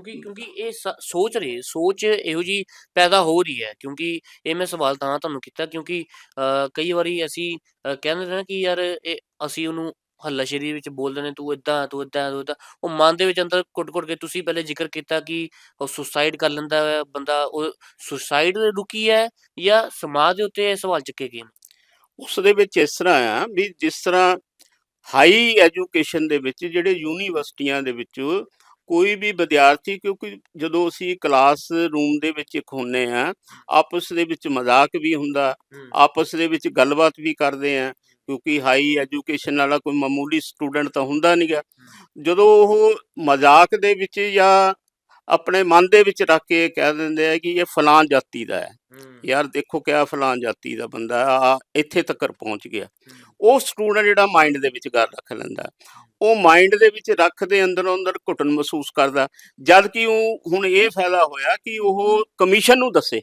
ਕਿਉਂਕਿ ਕਿਉਂਕਿ ਇਹ ਸੋਚ ਰਹੇ ਸੋਚ ਇਹੋ ਜੀ ਪੈਦਾ ਹੋ ਰਹੀ ਹੈ, ਕਿਉਂਕਿ ਇਹ ਮੈਂ ਸਵਾਲ ਤਾਂ ਤੁਹਾਨੂੰ ਕੀਤਾ, ਕਿਉਂਕਿ ਕਈ ਵਾਰੀ ਅਸੀਂ ਕਹਿੰਦੇ ਨੇ ਕਿ ਯਾਰ ਇਹ ਅਸੀਂ ਉਹਨੂੰ ਹੱਲਾਸ਼ੇਰੀ ਵਿੱਚ ਬੋਲਦੇ ਨੇ, ਤੂੰ ਇਦਾਂ ਤੂੰ ਇਦਾਂ ਤੂੰ ਇਦਾਂ ਉਹ ਮਨ ਦੇ ਵਿੱਚ ਅੰਦਰ ਕੁੱਟ-ਕੁੱਟ ਕੇ ਤੁਸੀਂ ਪਹਿਲੇ ਜ਼ਿਕਰ ਕੀਤਾ ਕਿ ਉਹ ਸੁਸਾਈਡ ਕਰ ਲੈਂਦਾ ਹੈ ਬੰਦਾ, ਉਹ ਸੁਸਾਈਡ ਰੁਕੀ ਹੈ ਜਾਂ ਸਮਾਜ ਦੇ ਉੱਤੇ ਇਹ ਸਵਾਲ ਚੱਕੇ ਗਏ ਉਸ ਦੇ ਵਿੱਚ ਇਸ ਤਰ੍ਹਾਂ ਆ ਵੀ ਜਿਸ ਤਰ੍ਹਾਂ ਹਾਈ ਐਜੂਕੇਸ਼ਨ ਦੇ ਵਿੱਚ ਜਿਹੜੇ ਯੂਨੀਵਰਸਿਟੀਆਂ ਦੇ ਵਿੱਚ ਕੋਈ ਵੀ ਵਿਦਿਆਰਥੀ ਕਿਉਂਕਿ ਜਦੋਂ ਅਸੀਂ ਕਲਾਸ ਰੂਮ ਦੇ ਵਿੱਚ ਇੱਕ ਹੁੰਨੇ ਆ ਆਪਸ ਦੇ ਵਿੱਚ ਮਜ਼ਾਕ ਵੀ ਹੁੰਦਾ ਆਪਸ ਦੇ ਵਿੱਚ ਗੱਲਬਾਤ ਵੀ ਕਰਦੇ ਆ ਕਿਉਂਕਿ ਹਾਈ ਐਜੂਕੇਸ਼ਨ ਵਾਲਾ ਕੋਈ ਮਾਮੂਲੀ ਸਟੂਡੈਂਟ ਤਾਂ ਹੁੰਦਾ ਨਹੀਂਗਾ ਜਦੋਂ ਉਹ ਮਜ਼ਾਕ ਦੇ ਵਿੱਚ ਜਾਂ ਆਪਣੇ ਮਨ ਦੇ ਵਿੱਚ ਰੱਖ ਕੇ ਕਹਿ ਦਿੰਦੇ ਆ ਕਿ ਇਹ ਫਲਾਂ ਜਾਤੀ ਦਾ ਹੈ। ਯਾਰ ਦੇਖੋ ਕਿਆ ਫਲਾਂ ਜਾਤੀ ਦਾ ਬੰਦਾ ਆ ਇੱਥੇ ਤੱਕ ਪਹੁੰਚ ਗਿਆ। ਉਹ ਸਟੂਡੈਂਟ ਜਿਹੜਾ ਮਾਈਂਡ ਦੇ ਵਿੱਚ ਗੱਲ ਰੱਖ ਲੈਂਦਾ। ਉਹ ਮਾਈਂਡ ਦੇ ਵਿੱਚ ਰੱਖ ਦੇ ਅੰਦਰੋਂ ਅੰਦਰ ਘੁੱਟਣ ਮਹਿਸੂਸ ਕਰਦਾ। ਜਦ ਕਿ ਉਹ ਹੁਣ ਇਹ ਫਾਇਦਾ ਹੋਇਆ ਕਿ ਉਹ ਕਮਿਸ਼ਨ ਨੂੰ ਦੱਸੇ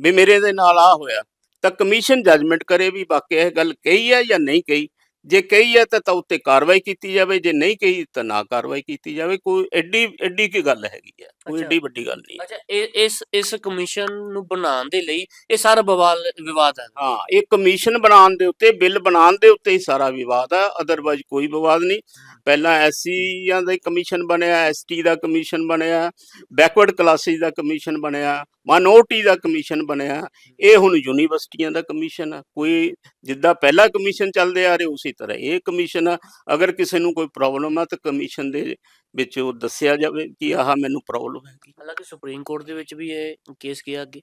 ਵੀ ਮੇਰੇ ਦੇ ਨਾਲ ਆ ਹੋਇਆ। ਤਾਂ ਕਮਿਸ਼ਨ ਜੱਜਮੈਂਟ ਕਰੇ ਵੀ ਵਾਕਿਆ ਇਹ ਗੱਲ ਕਹੀ ਹੈ ਜਾਂ ਨਹੀਂ ਕਹੀ। ਜੇ ਕਹੀ ਹੈ ਤਾਂ ਤਾਂ ਉੱਤੇ ਕਾਰਵਾਈ ਕੀਤੀ ਜਾਵੇ ਜੇ ਨਹੀਂ ਕਹੀ ਤਾਂ ਨਾ ਕਾਰਵਾਈ ਕੀਤੀ ਜਾਵੇ। ਕੋਈ ਐਡੀ ਐਡੀ ਕੀ ਗੱਲ ਹੈਗੀ ਹੈ? ਕੋਈ। ਐਡੀ ਵੱਡੀ ਗੱਲ ਨਹੀਂ ਅੱਛਾ ਇਸ ਇਸ ਕਮਿਸ਼ਨ ਨੂੰ ਬਣਾਉਣ ਦੇ ਲਈ ਇਹ ਸਾਰਾ ਬਵਾਲ ਵਿਵਾਦ ਹੈ। ਹਾਂ ਇਹ ਕਮਿਸ਼ਨ ਬਣਾਉਣ ਦੇ ਉੱਤੇ ਬਿੱਲ ਬਣਾਉਣ ਦੇ ਉੱਤੇ ਹੀ ਸਾਰਾ ਵਿਵਾਦ ਆ ਅਦਰਵਾਈਜ਼ ਕੋਈ ਵਿਵਾਦ ਨਹੀਂ। ਪਹਿਲਾਂ ਐਸਸੀਆਂ ਦਾ ਕਮਿਸ਼ਨ ਬਣਿਆ ਐਸਟੀ ਦਾ ਕਮਿਸ਼ਨ ਬਣਿਆ ਬੈਕਵਰਡ ਕਲਾਸਿਸ ਦਾ ਕਮਿਸ਼ਨ ਬਣਿਆ ਮਾਈਨੋਰਟੀ ਦਾ ਕਮਿਸ਼ਨ ਬਣਿਆ। ਇਹ ਹੁਣ ਯੂਨੀਵਰਸਿਟੀਆਂ ਦਾ ਕਮਿਸ਼ਨ ਆ ਕੋਈ ਜਿੱਦਾਂ ਪਹਿਲਾ ਕਮਿਸ਼ਨ ਚੱਲਦੇ ਆ ਰਹੇ ਉਸੇ ਤਰ੍ਹਾਂ ਇਹ ਕਮਿਸ਼ਨ ਅਗਰ ਕਿਸੇ ਨੂੰ ਕੋਈ ਪ੍ਰੋਬਲਮ ਆ ਤਾਂ ਕਮਿਸ਼ਨ ਦੇ ਵਿੱਚ ਉਹ ਦੱਸਿਆ ਜਾਵੇ ਕਿ ਆਹ ਮੈਨੂੰ ਪ੍ਰੋਬਲਮ ਹੈਗੀ। ਹਾਲਾਂਕਿ ਸੁਪਰੀਮ ਕੋਰਟ ਦੇ ਵਿੱਚ ਵੀ ਇਹ ਕੇਸ ਗਿਆ ਅੱਗੇ।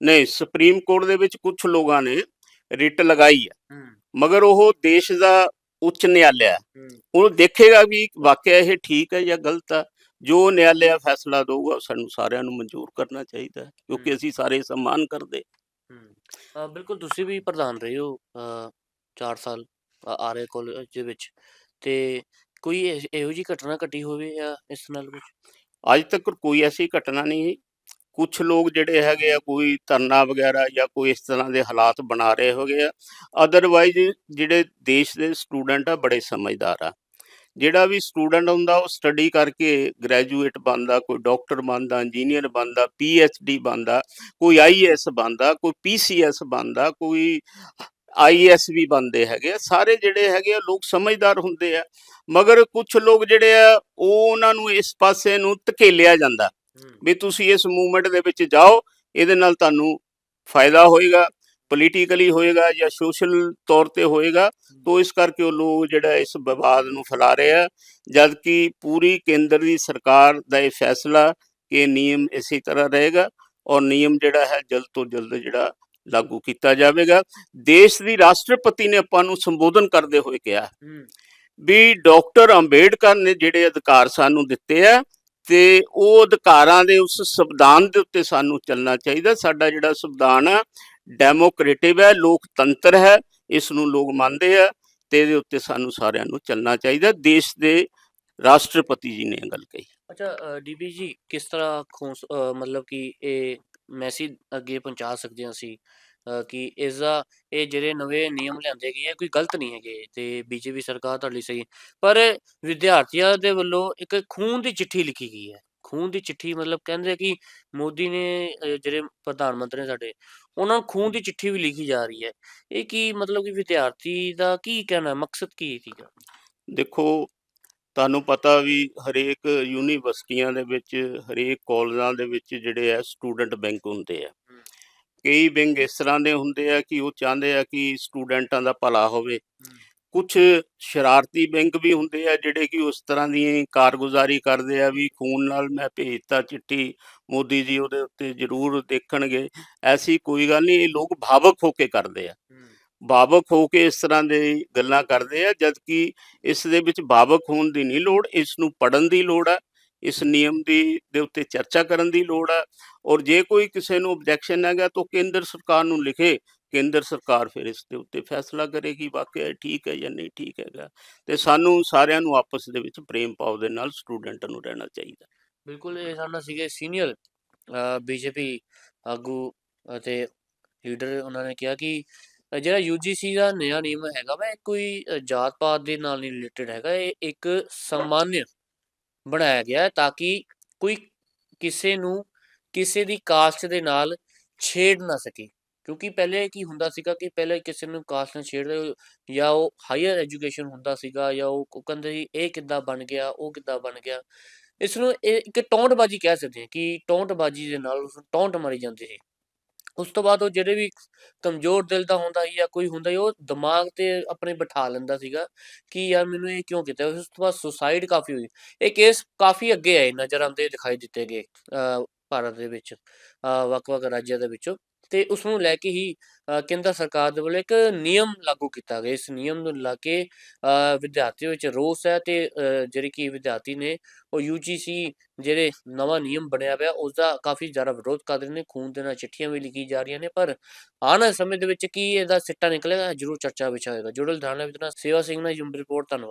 ਨਹੀਂ ਸੁਪਰੀਮ ਕੋਰਟ ਦੇ ਵਿੱਚ ਕੁਝ ਲੋਕਾਂ ਨੇ ਰਿਟ ਲਗਾਈ ਹੈ। ਮਗਰ ਉਹ ਦੇਸ਼ ਦਾ ਉੱਚ ਨਿਆਲਿਆ ਉਹ ਦੇਖੇਗਾ ਵੀ ਵਾਕਿਆ ਇਹ ਠੀਕ ਹੈ ਜਾਂ ਗਲਤ ਹੈ ਜੋ ਨਿਆਲਿਆ ਫੈਸਲਾ ਦਊਗਾ ਉਹ ਸਾਨੂੰ ਸਾਰਿਆਂ ਨੂੰ ਮਨਜ਼ੂਰ ਕਰਨਾ ਚਾਹੀਦਾ ਹੈ ਕਿਉਂਕਿ। ਅਸੀਂ ਸਾਰੇ ਸਨਮਾਨ ਕਰਦੇ। ਬਿਲਕੁਲ ਤੁਸੀਂ ਵੀ ਪ੍ਰਧਾਨ ਰਹੇ ਹੋ 4 ਸਾਲ। ਆ- ਆਰਏ ਕਾਲਜ ਵਿੱਚ। ਤੇ ਕੋਈ ਇਹ- ਇਹੋ ਜੀ ਘਟਨਾ ਘਟੀ ਹੋਵੇ ਜਾਂ ਇਸ ਨਾਲ ਕੁਝ ਅੱਜ ਤੱਕ ਕੋਈ ਐਸੀ ਘਟਨਾ ਨਹੀਂ ਕੁਝ ਲੋਕ ਜਿਹੜੇ ਹੈਗੇ ਆ, ਕੋਈ ਧਰਨਾ ਵਗੈਰਾ ਜਾਂ ਕੋਈ ਇਸ ਤਰ੍ਹਾਂ ਦੇ ਹਾਲਾਤ ਬਣਾ ਰਹੇ ਹੋਗੇ ਆ। ਅਦਰਵਾਈਜ਼ ਜਿਹੜੇ ਦੇਸ਼ ਦੇ ਸਟੂਡੈਂਟ ਆ, ਬੜੇ ਸਮਝਦਾਰ ਆ। ਜਿਹੜਾ ਵੀ ਸਟੂਡੈਂਟ ਹੁੰਦਾ, ਉਹ ਸਟੱਡੀ ਕਰਕੇ ਗ੍ਰੈਜੂਏਟ ਬਣਦਾ, ਕੋਈ ਡਾਕਟਰ ਬਣਦਾ, ਇੰਜੀਨੀਅਰ ਬਣਦਾ ਡੀ ਬਣਦਾ, ਕੋਈ ਆਈਐਸ ਬਣਦਾ, ਕੋਈ ਪੀਸੀਐਸ ਬਣਦਾ, ਕੋਈ ਆਈਐਸ ਵੀ ਬਣਦੇ ਹੈਗੇ ਆ ਸਾਰੇ ਜਿਹੜੇ ਹੈਗੇ ਆ ਲੋਕ ਸਮਝਦਾਰ ਹੁੰਦੇ ਆ ਮਗਰ ਕੁਝ ਲੋਕ ਜਿਹੜੇ ਆ ਉਹ ਉਹਨਾਂ ਨੂੰ ਇਸ ਪਾਸੇ ਨੂੰ ਧਕੇਲਿਆ ਜਾਂਦਾ। ਵੀ ਤੁਸੀਂ ਇਸ ਮੂਵਮੈਂਟ ਦੇ ਵਿੱਚ ਜਾਓ ਇਹਦੇ ਨਾਲ ਤੁਹਾਨੂੰ ਫਾਇਦਾ ਹੋਏਗਾ ਪੋਲੀਟੀਕਲੀ ਹੋਏਗਾ ਜਾਂ ਸੋਸ਼ਲ ਤੌਰ ਤੇ ਹੋਏਗਾ ਤੋਂ ਇਸ ਕਰਕੇ ਉਹ ਲੋਕ ਜਿਹੜਾ ਇਸ ਵਿਵਾਦ ਨੂੰ ਫੈਲਾ ਰਹੇ ਆ ਜਦ ਕਿ ਪੂਰੀ ਕੇਂਦਰ ਦੀ ਸਰਕਾਰ ਦਾ ਇਹ ਫੈਸਲਾ ਕਿ ਨਿਯਮ ਇਸੇ ਤਰ੍ਹਾਂ ਰਹੇਗਾ ਔਰ ਨਿਯਮ ਜਿਹੜਾ ਹੈ ਜਲਦ ਤੋਂ ਜਲਦ ਜਿਹੜਾ ਲਾਗੂ ਕੀਤਾ ਜਾਵੇਗਾ। ਦੇਸ਼ ਦੀ ਰਾਸ਼ਟਰਪਤੀ ਨੇ ਆਪਾਂ ਨੂੰ ਸੰਬੋਧਨ ਕਰਦੇ ਹੋਏ ਕਿਹਾ ਵੀ ਡਾਕਟਰ ਅੰਬੇਡਕਰ ਨੇ ਜਿਹੜੇ ਅਧਿਕਾਰ ਸਾਨੂੰ ਦਿੱਤੇ ਆ ਤੇ ਉਹ ਅਧਿਕਾਰਾਂ ਦੇ ਉਸ ਸੰਵਿਧਾਨ ਦੇ ਉੱਤੇ ਸਾਨੂੰ ਚੱਲਣਾ ਚਾਹੀਦਾ। ਸਾਡਾ ਜਿਹੜਾ ਸੰਵਿਧਾਨ ਆ ਡੈਮੋਕ੍ਰੇਟਿਵ ਹੈ ਲੋਕਤੰਤਰ ਹੈ ਇਸ ਨੂੰ ਲੋਕ ਮੰਨਦੇ ਆ ਤੇ ਇਹਦੇ ਉੱਤੇ ਸਾਨੂੰ ਸਾਰਿਆਂ ਨੂੰ ਚੱਲਣਾ ਚਾਹੀਦਾ। ਦੇਸ਼ ਦੇ ਰਾਸ਼ਟਰਪਤੀ ਜੀ ਨੇ ਇਹ ਗੱਲ ਕਹੀ। ਅੱਛਾ ਡੀਬੀ ਜੀ ਕਿਸ ਤਰ੍ਹਾਂ ਮਤਲਬ ਕਿ ਇਹ ਮੈਸੇਜ ਅੱਗੇ ਪਹੁੰਚਾ ਸਕਦੇ ਹਾਂ ਅਸੀਂ ਕਿ ਇਸ ਦਾ ਇਹ ਜਿਹੜੇ ਨਵੇਂ ਨਿਯਮ ਲਿਆਂਦੇ ਗਏ ਆ, ਕੋਈ ਗਲਤ ਨਹੀਂ ਹੈਗੇ ਤੇ ਬੀਜੇਪੀ ਸਰਕਾਰ ਤੁਹਾਡੀ ਸਹੀ। ਪਰ ਵਿਦਿਆਰਥੀਆਂ ਦੇ ਵੱਲੋਂ ਇੱਕ ਖੂਨ ਦੀ ਚਿੱਠੀ ਲਿਖੀ ਗਈ ਹੈ। ਖੂਨ ਦੀ ਚਿੱਠੀ ਮਤਲਬ ਕਹਿੰਦੇ ਕਿ ਮੋਦੀ ਨੇ ਜਿਹੜੇ ਪ੍ਰਧਾਨ ਮੰਤਰੀ ਨੇ ਸਾਡੇ, ਉਹਨਾਂ ਨੂੰ ਖੂਨ ਦੀ ਚਿੱਠੀ ਵੀ ਲਿਖੀ ਜਾ ਰਹੀ ਹੈ। ਇਹ ਕੀ ਮਤਲਬ ਕਿ ਵਿਦਿਆਰਥੀ ਦਾ ਕੀ ਕਹਿਣਾ, ਮਕਸਦ ਕੀ ਸੀਗਾ ਦੇਖੋ ਤੁਹਾਨੂੰ ਪਤਾ ਵੀ ਹਰੇਕ ਯੂਨੀਵਰਸਿਟੀਆਂ ਦੇ ਵਿੱਚ ਹਰੇਕ ਕਾਲਜਾਂ ਦੇ ਵਿੱਚ ਜਿਹੜੇ ਆ ਸਟੂਡੈਂਟ ਬੈਂਕ ਹੁੰਦੇ ਆ। ਕਈ ਬੈਂਕ ਇਸ ਤਰ੍ਹਾਂ ਦੇ ਹੁੰਦੇ ਆ ਕਿ ਉਹ ਚਾਹੁੰਦੇ ਆ ਕਿ ਸਟੂਡੈਂਟਾਂ ਦਾ ਭਲਾ ਹੋਵੇ। ਕੁਝ ਸ਼ਰਾਰਤੀ ਬੈਂਕ ਵੀ ਹੁੰਦੇ ਆ ਜਿਹੜੇ ਕਿ ਉਸ ਤਰ੍ਹਾਂ ਦੀ ਕਾਰਗੁਜ਼ਾਰੀ ਕਰਦੇ ਆ ਵੀ ਖੂਨ ਨਾਲ ਮੈਂ ਭੇਜਤਾ ਚਿੱਠੀ ਮੋਦੀ ਜੀ ਉਹਦੇ ਉੱਤੇ ਜ਼ਰੂਰ ਦੇਖਣਗੇ। ਐਸੀ ਕੋਈ ਗੱਲ ਨਹੀਂ ਇਹ ਲੋਕ ਭਾਵਕ ਹੋ ਕੇ ਕਰਦੇ ਆ। ਬਾਬਕ ਹੋ ਕੇ ਇਸ ਤਰ੍ਹਾਂ ਦੇ ਗੱਲਾਂ ਕਰਦੇ ਆ ਜਦ ਕਿ ਇਸ ਦੇ ਵਿੱਚ ਬਾਬਕ ਹੋਣ ਦੀ ਨਹੀਂ ਲੋੜ, ਇਸ ਨੂੰ ਪੜਨ ਦੀ ਲੋੜ ਆ, ਇਸ ਨਿਯਮ ਦੀ, ਦੇ ਉੱਤੇ ਚਰਚਾ ਕਰਨ ਦੀ ਲੋੜ ਆ, ਔਰ ਜੇ ਕੋਈ ਕਿਸੇ ਨੂੰ ਆਬਜੈਕਸ਼ਨ ਹੈਗਾ ਤਾਂ ਉਹ ਕੇਂਦਰ ਸਰਕਾਰ ਨੂੰ ਲਿਖੇ, ਕੇਂਦਰ ਸਰਕਾਰ ਫਿਰ ਇਸ ਦੇ ਉੱਤੇ ਫੈਸਲਾ ਕਰੇਗੀ, ਵਾਕਿਆ ਠੀਕ ਹੈ ਜਾਂ ਨਹੀਂ ਠੀਕ ਹੈਗਾ। ਤੇ ਸਾਨੂੰ ਸਾਰਿਆਂ ਨੂੰ ਆਪਸ ਦੇ ਵਿੱਚ ਪ੍ਰੇਮ ਭਾਵ ਦੇ ਨਾਲ ਸਟੂਡੈਂਟ ਨੂੰ ਰਹਿਣਾ ਚਾਹੀਦਾ। ਬਿਲਕੁਲ, ਇਹ ਸਾਡਾ ਸੀਗੇ ਸੀਨੀਅਰ ਬੀਜੇਪੀ ਆਗੂ ਅਤੇ ਲੀਡਰ ਉਹਨਾਂ ਨੇ ਕਿਹਾ ਕਿ ਜਿਹੜਾ ਯੂਜੀਸੀ ਦਾ ਨਵਾਂ ਨਿਯਮ ਹੈਗਾ ਵਾ, ਇਹ ਕੋਈ ਜਾਤ ਪਾਤ ਦੇ ਨਾਲ ਨਹੀਂ ਰਿਲੇਟਡ ਹੈਗਾ। ਇਹ ਇੱਕ ਸਾਮਾਨਿਆ ਬਣਾਇਆ ਗਿਆ ਹੈ ਤਾਂ ਕਿ ਕੋਈ ਕਿਸੇ ਨੂੰ ਕਿਸੇ ਦੀ ਕਾਸਟ ਦੇ ਨਾਲ ਛੇੜ ਨਾ ਸਕੇ। ਕਿਉਂਕਿ ਪਹਿਲੇ ਕੀ ਹੁੰਦਾ ਸੀਗਾ ਕਿ ਪਹਿਲੇ ਕਿਸੇ ਨੂੰ ਕਾਸਟ ਨਾਲ ਛੇੜਦੇ ਜਾਂ ਉਹ ਹਾਇਰ ਐਜੂਕੇਸ਼ਨ ਹੁੰਦਾ ਸੀਗਾ, ਜਾਂ ਉਹ ਕਹਿੰਦੇ ਸੀ, ਇਹ ਕਿੱਦਾਂ ਬਣ ਗਿਆ, ਉਹ ਕਿੱਦਾਂ ਬਣ ਗਿਆ? ਇਸ ਨੂੰ ਇਹ ਇੱਕ ਟੌਂਟਬਾਜ਼ੀ ਕਹਿ ਸਕਦੇ ਹਾਂ ਕਿ ਟੌਂਟਬਾਜ਼ੀ ਦੇ ਨਾਲ ਉਸ ਨੂੰ ਟੌਂਟ ਮਾਰੀ ਜਾਂਦੀ ਸੀ। ਉਸ ਤੋਂ ਬਾਅਦ ਉਹ ਜਿਹੜੇ ਵੀ ਕਮਜ਼ੋਰ ਦਿਲ ਦਾ ਹੁੰਦਾ ਸੀ ਜਾਂ ਕੋਈ ਹੁੰਦਾ ਸੀ ਉਹ ਦਿਮਾਗ ਤੇ ਆਪਣੇ ਬਿਠਾ ਲੈਂਦਾ ਸੀਗਾ ਕਿ ਯਾਰ ਮੈਨੂੰ ਇਹ ਕਿਉਂ ਕੀਤਾ? ਉਸ ਤੋਂ ਬਾਅਦ ਸੁਸਾਈਡ ਕਾਫੀ ਹੋਈ। ਇਹ ਕੇਸ ਕਾਫੀ ਅੱਗੇ ਆਏ ਨਜ਼ਰ ਆਉਂਦੇ ਦਿਖਾਈ ਦਿੱਤੇ ਗਏ ਅ, ਭਾਰਤ ਦੇ ਵਿੱਚ ਅ, ਵੱਖ-ਵੱਖ ਰਾਜਾਂ ਦੇ ਵਿੱਚੋਂ। ਤੇ ਉਸ ਨੂੰ ਲੈ ਕੇ ਹੀ ਅ, ਕੇਂਦਰ ਸਰਕਾਰ ਦੇ ਵੱਲੋਂ ਇੱਕ ਨਿਯਮ ਲਾਗੂ ਕੀਤਾ ਗਿਆ। ਇਸ ਨਿਯਮ ਨੂੰ ਲਾ ਕੇ ਅ, ਵਿਦਿਆਰਥੀਆਂ ਵਿੱਚ ਰੋਸ ਹੈ ਤੇ ਜਿਹੜੇ ਕਿ ਵਿਦਿਆਰਥੀ ਨੇ ਉਹ ਯੂਜੀਸੀ ਜਿਹੜੇ ਨਵਾਂ ਨਿਯਮ ਬਣਿਆ ਪਿਆ ਉਸ ਦਾ ਕਾਫੀ ਜ਼ਿਆਦਾ ਵਿਰੋਧ ਕਰ ਰਹੇ ਨੇ। ਖੂਨ ਦੇ ਨਾਲ ਚਿੱਠੀਆਂ ਵੀ ਲਿਖੀ ਜਾ ਰਹੀਆਂ ਨੇ ਪਰ ਆਉਣ ਵਾਲੇ ਸਮੇਂ ਦੇ ਵਿੱਚ ਕੀ ਇਹਦਾ ਸਿੱਟਾ ਨਿਕਲੇਗਾ? ਜ਼ਰੂਰ ਚਰਚਾ ਵਿੱਚ ਹੋਏਗਾ ਜੁੜਲ ਧਾਰਨਾ ਵਿਦ ਸੇਵਾ ਸਿੰਘ ਨਾਲ ਜੁੰਬ ਰਿਪੋਰਟ ਧੰਨਵਾਦ।